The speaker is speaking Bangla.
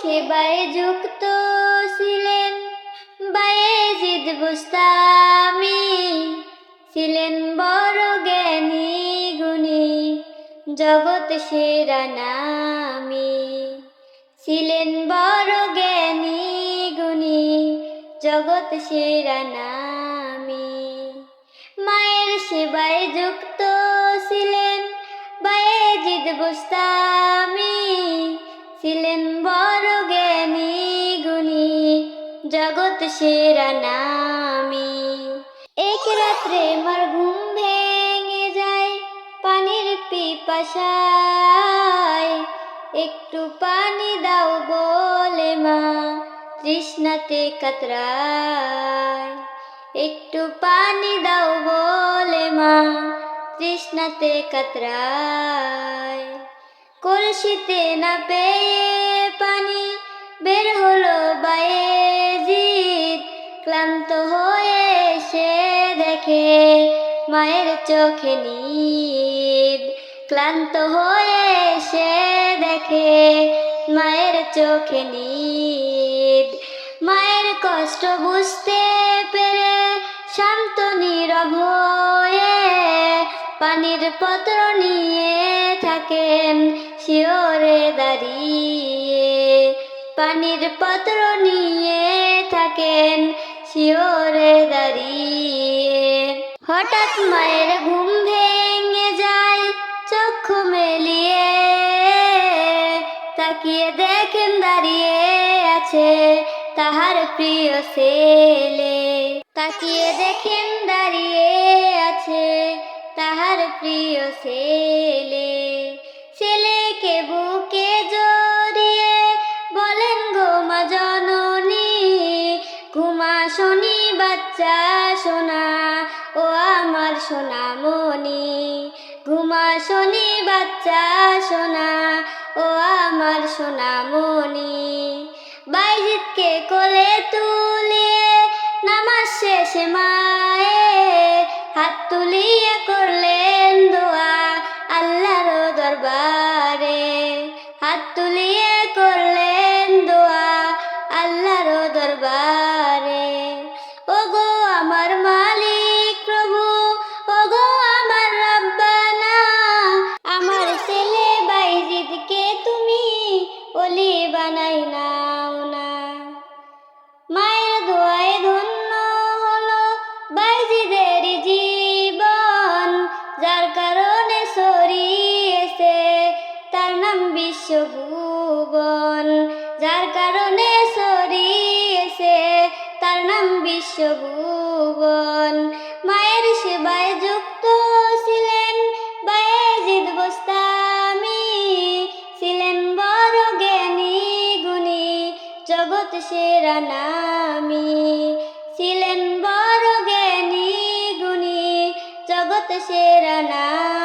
সেবায় যুক্ত ছিলেন বায়েজিদ বুস্তামি ছিলেন বড় জ্ঞানী গুণী, জগৎ সেরা নামি। ছিলেন বড় জ্ঞানী গুণী, জগৎ সেরা নামি। মায়ের সেবায় যুক্ত ছিলেন বায়েজিদ বুস্তামি ছিলেন বড় জগৎ সেরা নামি। এক রাত্রে মার ঘুম ভেঙে যায়, পানির পিপাসায়। একটু পানি দাও বলে মা, তৃষ্ণাতে কাতরায়। একটু পানি দাও বলে মা, তৃষ্ণাতে কাতরায়। কলসিতে না পেয়ে পানি বের হলো বায়েজিদ ক্লান্ত হয়ে সে দেখে মায়ের চোখে নিদ ক্লান্ত হয়ে সে দেখে মায়ের চোখে নিদ মায়ের কষ্ট বুঝতে পেরে শান্ত নীরব হয়ে পানির পত্র নিয়ে থাকেন শিওরে দাঁড়িয়ে। পানির পত্র নিয়ে থাকেন শিওরে দাঁড়িয়ে। হঠাৎ মায়ের ঘুম ভেঙে যায়, চক্ষু মেলিয়ে। তাকিয়ে দেখেন দাঁড়িয়ে আছে তাহার প্রিয় ছেলে। তাকিয়ে দেখেন দাঁড়িয়ে আছে তাহার প্রিয় ছেলে। শনি বাচ্চা সোনা, ও আমার সোনা মনি ঘুমা শুনি বাচ্চা সোনা, ও আমার সোনা মনি বাইজিৎকে কোলে তুলে নামাজ শেষে মায়ে হাত তুলিয়ে আমার মালিক প্রভু ও গো আমার রব্বানা। আমার ছেলে বাইজিদকে তুমি ওলি বানাই নাও না। মায়ের দোয়ায় ধন্য হলো বাইজিদের জীবন, যার কারণে সরিয়েছে তার নাম বিশ্বভুবন। যার কারণে সরিয়েছে তার নাম বিশ্বভুবন। মায়ের সেবায় যুক্ত ছিলেন বায়েজিদ বোস্তামি ছিলেন বড় জ্ঞানী গুণী, জগৎ সেরা নামি। ছিলেন বড় জ্ঞানী গুণী, জগৎ সেরা নামি।